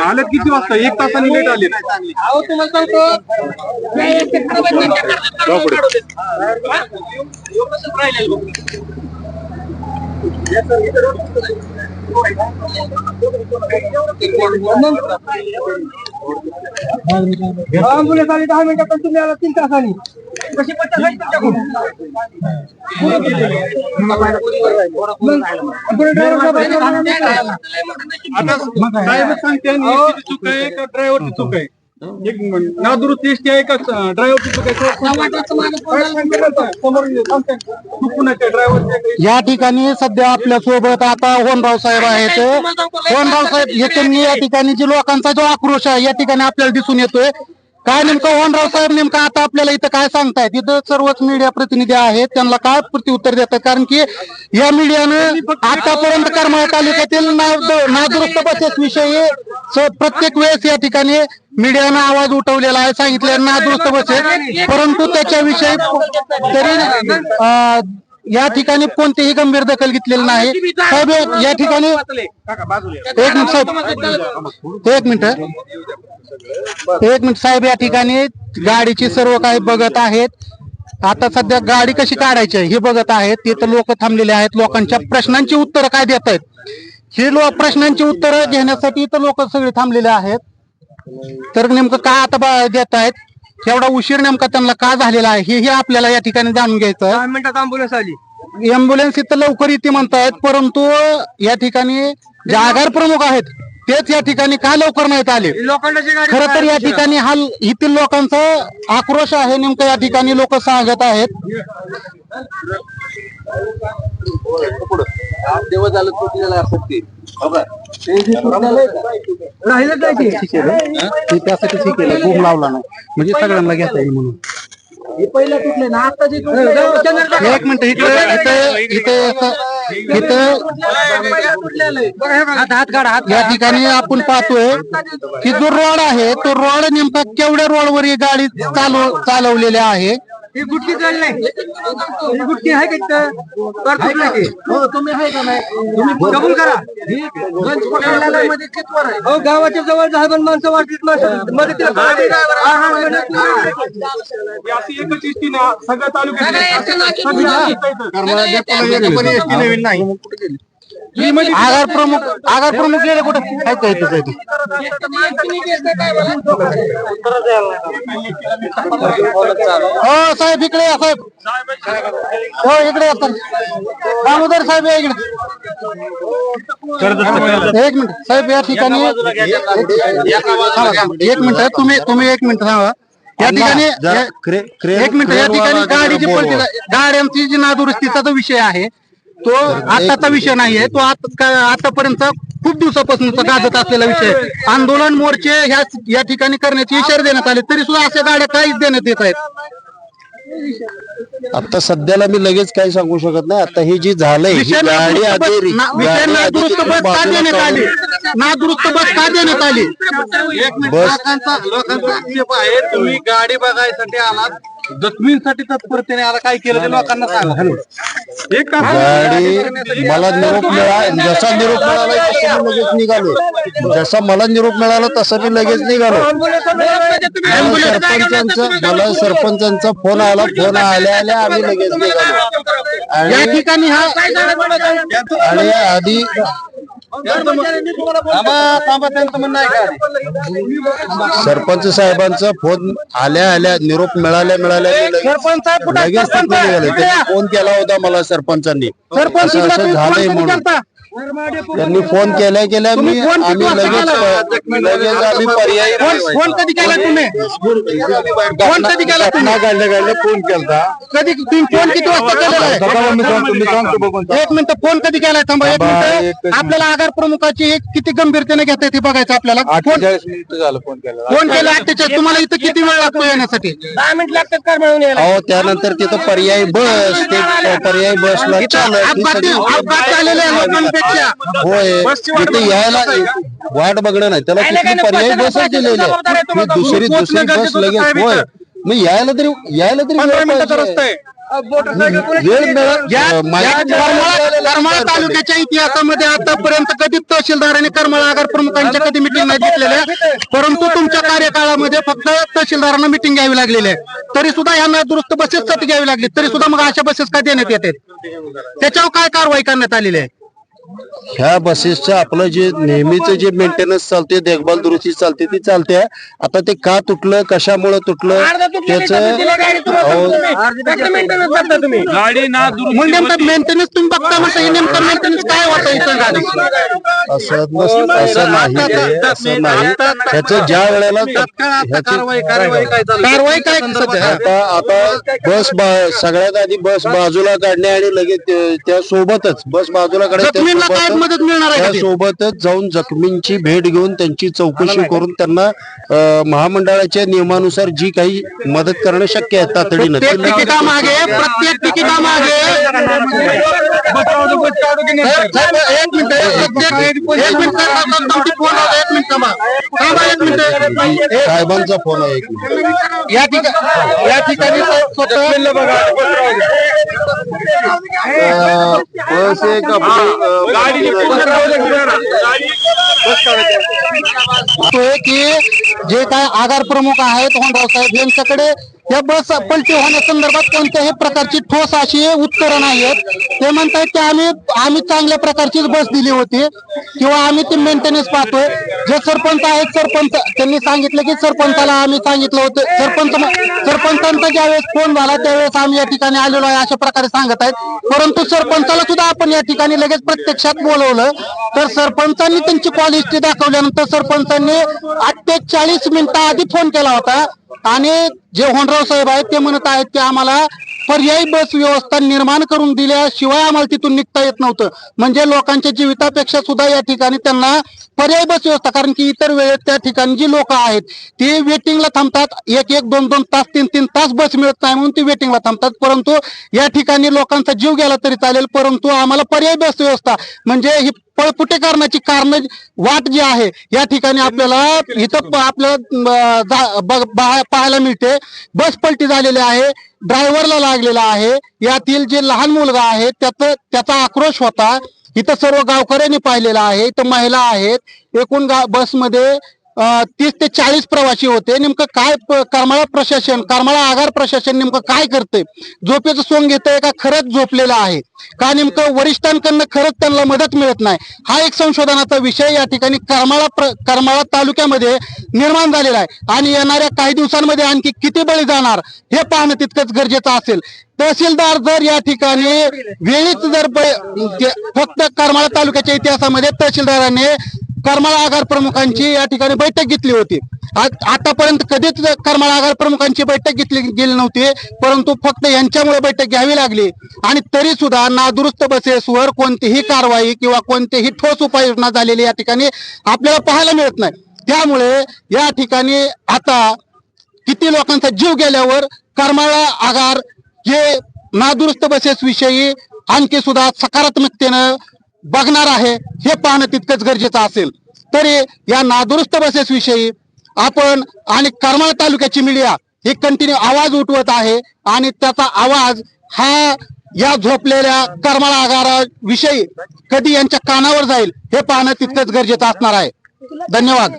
आले किती वाजता एक तासाने लेट आले अहो तुम्हाला सांगतो एक. हा? राहिलेलं बघ. आली दहा मिनिटात पण तुम्ही आला तीन तासांनी कशी झाली तुमच्याकडून? आहे सांगते चूक का ड्रायव्हरची चूक आहे एक नादुरुस्ती का? या ठिकाणी सध्या आपल्यासोबत आता होनराव साहेब आहेत होनराव साहेब हे त्यांनी या ठिकाणी जी लोकांचा जो आक्रोश आहे या ठिकाणी आपल्याला दिसून येतोय काय नेमकं होनराव साहेब नेमकं आता आपल्याला इथं काय सांगताय तिथं सर्वच मीडिया प्रतिनिधी आहेत त्यांना काय प्रत्युत्तर देतात? कारण की या मीडियानं आतापर्यंत करमाळ तालुक्यातील नादुरुस्त बसेस विषयी प्रत्येक वेळेस या ठिकाणी मीडियानं आवाज उठवलेला आहे सांगितलं नादुरुस्त बसेस. परंतु त्याच्याविषयी तरी या ठिकाणी कोणतीही गंभीर दखल घेतलेली नाही. साहेब या ठिकाणी एक मिनिट साहेब. एक मिनिट. एक मिनिट साहेब या ठिकाणी गाडीची सर्व काही बघत आहेत. आता सध्या गाडी कशी काढायची आहे हे बघत आहेत. तिथं लोक थांबलेले आहेत. लोकांच्या प्रश्नांची उत्तरं काय देत आहेत? हे लोक प्रश्नांची उत्तरं घेण्यासाठी इथं लोक सगळे थांबलेले आहेत. तर नेमकं काय आता देत आहेत? एवढा उशीर नेमका त्यांना का झालेला आहे? हे हे आपल्याला या ठिकाणी जाणून घ्यायचं दहा मिनिटात अँब्युलन्स आली. अँब्युलन्स इथं लवकर येते म्हणतायत परंतु या ठिकाणी जे आगार प्रमुख आहेत तेच या ठिकाणी का लवकर नाहीत आले? लोखंडाची गाडी खर तर या ठिकाणी हा येथील लोकांचा आक्रोश आहे नेमकं या ठिकाणी लोक सांगत आहेत. तेव्हा झालं तुटलेलं असत ते राहिलं काय ते? ते त्यासाठी बोम लावला नाही. म्हणजे सगळ्यांना घेता येईल म्हणून. एक मिनिट इथे या ठिकाणी आपण पाहतोय की जो रोड आहे तो रोड नेमका केवढ्या रोडवर ही गाडी चालव चालवलेल्या आहे? ही गुटकी चालली नाही ही गुटकी आहे का इथं? करतो नाही की? तुम्ही कबूल करा हो गावाच्या जवळ दहा पण माणसं वाटलीत माणसं मदतीला पाहिजे. हा, हा, मदत नाही. ही अशी एकच एसटी ना सगळ्या तालुक्यात नाही, आहे. नाही, नाही, नाही. एसटी नवीन नाही ही आगार प्रमुख आगार प्रमुख गेले कुठे? काय काय. हो साहेब इकडे या साहेब. हो इकडे या दामोदर साहेब या इकडे. एक मिनिट साहेब या ठिकाणी. एक मिनिट तुम्ही तुम्ही एक मिनिट थांबा. या ठिकाणी एक मिनिट या ठिकाणी गाडीची गाड्यांची जी नादुरुस्तीचा जो विषय आहे तो आताचा विषय नाहीये. तो आता आतापर्यंत खूप दिवसापासूनचा गाजत असलेला विषय. आंदोलन मोर्चे ह्या या ठिकाणी करण्याचे इशारे देण्यात आले तरी सुद्धा अशा गाड्या काहीच देण्यात येत आहेत. आता सध्याला मी लगेच काही सांगू शकत नाही. आता ही जी झालंय ही गाडी नादुरुस्त आधी बस- का देण्यात आली? नादुरुस्त बस का देण्यात आली? एक मिनिट बस. लोकांचा लोकांचा आक्षेप आहे तुम्ही गाडी बघायसाठी आलात. जखमींसाठी तत्परतेने आला काय केलं ते लोकांना सांगा. एक तास गाडी मला निरोप मिळाला जसा निरोप मिळाला तसा मी लगेच निघालो. जसा मला निरोप मिळाला तसा मी लगेच निघालो. मला सरपंचांचा मला सरपंचांचा फोन आला फोन आल्या आल्या आम्ही लगेच निघालो. या आणि ठिकाणी हा आणि आधी सरपंच साहेबांचा फोन आल्या आल्या निरोप मिळाल्या मिळाल्या लगेच. फोन केला होता मला सरपंचांनी. सरपंच असं झालंय म्हणून. त्यांनी फोन केल्या केल्या मी तुम्ही फोन किती आम्ही लगेच? लगेच आम्ही पर्यायी फोन फोन कधी केला तुम्ही? फोन कधी केला? तुम्ही? काढल्या काढल्या फोन केलता. कधी तुम्ही फोन किती वाजता केलेला आहे? एक मिनिट फोन कधी केलाय? थांबा एक मिनिट. आपल्याला आगार प्रमुखाची एक किती गंभीरतेने घेता येते बघायचं आपल्याला. फोन मिनिट झालं फोन केला. फोन केला अठ्ठेचाळीस. तुम्हाला इथं किती वेळ लागतो येण्यासाठी? दहा मिनिट लागतात कार मिळून यायला? अहो त्यानंतर तिथं पर्यायी बस ते पर्यायी बसला इथं चालक ही अपघात झालेले आहे होय. तिथे यायला वाट बघणं नाही. त्याला पर्यायी बसायला बसच दिलेली. आहे दुसरी दुसरी बस लगेच. होय? मग यायला तरी यायला तरी वेळ पाहिजे. वेळ करमाळा करमाळा तालुक्याच्या इतिहासामध्ये आतापर्यंत कधी तहसीलदाराने करमाळा आगार प्रमुखांच्या कधी मिटिंग नाही घेतलेल्या? परंतु तुमच्या कार्यकाळामध्ये फक्त तहसीलदारांना मिटिंग घ्यावी लागलेली आहे. तरी सुद्धा यांना दुरुस्त बसेस साठी घ्यावी लागली? तरी सुद्धा मग अशा बसेस का देण्यात येतात त्याच्यावर काय कारवाई करण्यात आलेली आहे? ह्या बसेसचं आपलं जे नेहमीच जे मेंटेनन्स चालते देखभाल दुरुस्ती चालते ती चालते. आता ते का तुटलं कशामुळे तुटलं त्याच गाडी तुम्हाला तुम्ही. फक्त maintenance करता तुम्ही. गाडी ना मेंटेनन्स तुम्ही बघता म्हणता नेमकं मेंटेनन्स काय होतं असं असं नाही असं नाही ह्याचं ज्या वेळेला कारवाई काय आता आता बस सगळ्यात आधी बस बाजूला काढणे आणि लगेच त्या सोबतच बस बाजूला काढणे त्या जखमींना काय सोबतच- मदत मिळणार आहे का त्या ते? सोबतच जाऊन जखमींची भेट घेऊन त्यांची चौकशी करून त्यांना अं, महामंडळाच्या नियमानुसार जी काही मदत करणं शक्य आहे तातडीनं. ते प्रत्येक तिकिटामागे प्रत्येक तिकिटामागे साहेब, एक मिनिट प्रत्येक एक मिनिट तुमची फोन आला एक मिनिट थांबा. थांबा एक मिनिट. साहेबांचा फोन आहे एक मिनिट. या ठिकाणी या ठिकाणी स्वतः की जे काय आगार प्रमुख आहेत होंडराव साहेब यांच्याकडे या बस पलटी होण्यासंदर्भात कोणत्याही प्रकारची ठोस अशी उत्तरं नाहीयेत. ते म्हणतात की आम्ही आम्ही चांगल्या प्रकारचीच बस दिली होती. किंवा आम्ही ती मेंटेनन्स पाहतोय. जे सरपंच आहेत सरपंच त्यांनी सांगितलं की सरपंचाला आम्ही सांगितलं होतं. सरपंच सरपंचांचा ज्यावेळेस फोन झाला त्यावेळेस आम्ही या ठिकाणी आलेलो आहे अशा प्रकारे सांगत आहेत. परंतु सरपंचाला सुद्धा आपण या ठिकाणी लगेच प्रत्यक्षात बोलवलं. तर सरपंचांनी त्यांची कॉल हिस्ट्री दाखवल्यानंतर सरपंचांनी अठ्ठेचाळीस मिनिटं आधी फोन केला होता. आणि जे होंडराव साहेब आहेत ते म्हणत आहेत की आम्हाला पर्यायी बस व्यवस्था निर्माण करून दिल्याशिवाय आम्हाला तिथून निघता येत नव्हतं. म्हणजे लोकांच्या जीवितापेक्षा सुद्धा या ठिकाणी त्यांना पर्यायी बस व्यवस्था कारण की इतर वेळेत त्या ठिकाणी जी लोक आहेत ती वेटिंगला थांबतात. एक एक दोन दोन तास तीन तीन तास बस मिळत नाही म्हणून ती वेटिंगला थांबतात. परंतु या ठिकाणी लोकांचा जीव गेला तरी चालेल परंतु आम्हाला पर्यायी बस व्यवस्था म्हणजे ही पळपुटे करण्याची कारण वाट जी आहे या ठिकाणी आपल्याला इथं आपल्याला पाहायला मिळते. बस पलटी झालेली आहे ड्रायव्हरला लागलेला आहे. यातील जे लहान मुलगा आहे त्याचा त्याचा आक्रोश होता. इथं सर्व गावकऱ्यांनी पाहिलेला आहे इथं महिला आहेत. एकूण गा बसमध्ये तीस ते चाळीस प्रवासी होते. नेमकं काय करमाळा प्रशासन करमाळा आगार प्रशासन नेमकं काय करते झोपेचं सोंग घेतंय का? खरंच झोपलेलं आहे. का नेमकं वरिष्ठांकडनं खरंच त्यांना मदत मिळत नाही? हा एक संशोधनाचा विषय या ठिकाणी करमाळा करमाळा तालुक्यामध्ये निर्माण झालेला आहे. आणि येणाऱ्या काही दिवसांमध्ये आणखी किती बळी जाणार हे पाहणं तितकंच गरजेचं असेल. तहसीलदार जर या ठिकाणी वेळीच जर फक्त करमाळा तालुक्याच्या इतिहासामध्ये तहसीलदाराने करमाळा आगार प्रमुखांची या ठिकाणी बैठक घेतली होती. आतापर्यंत कधीच करमाळा आगार प्रमुखांची बैठक घेतली गेली नव्हती परंतु फक्त यांच्यामुळे बैठक घ्यावी लागली. आणि तरी सुद्धा नादुरुस्त बसेसवर कोणतीही कारवाई किंवा कोणतीही ठोस उपाययोजना झालेली या ठिकाणी आपल्याला पाहायला मिळत नाही. त्यामुळे या ठिकाणी आता किती लोकांचा जीव गेल्यावर करमाळा आगार हे नादुरुस्त बसेस विषयी आणखी सुद्धा सकारात्मकतेनं बघणार आहे हे पाहणं तितकंच गरजेचं असेल. तरी या नादुरुस्त बसेस विषयी आपण आणि करमाळा तालुक्याची मीडिया ही कंटिन्यू आवाज उठवत आहे आणि त्याचा आवाज हा या झोपलेल्या करमाळा आगाराविषयी कधी यांच्या कानावर जाईल हे पाहणं तितकंच गरजेचं असणार आहे. धन्यवाद.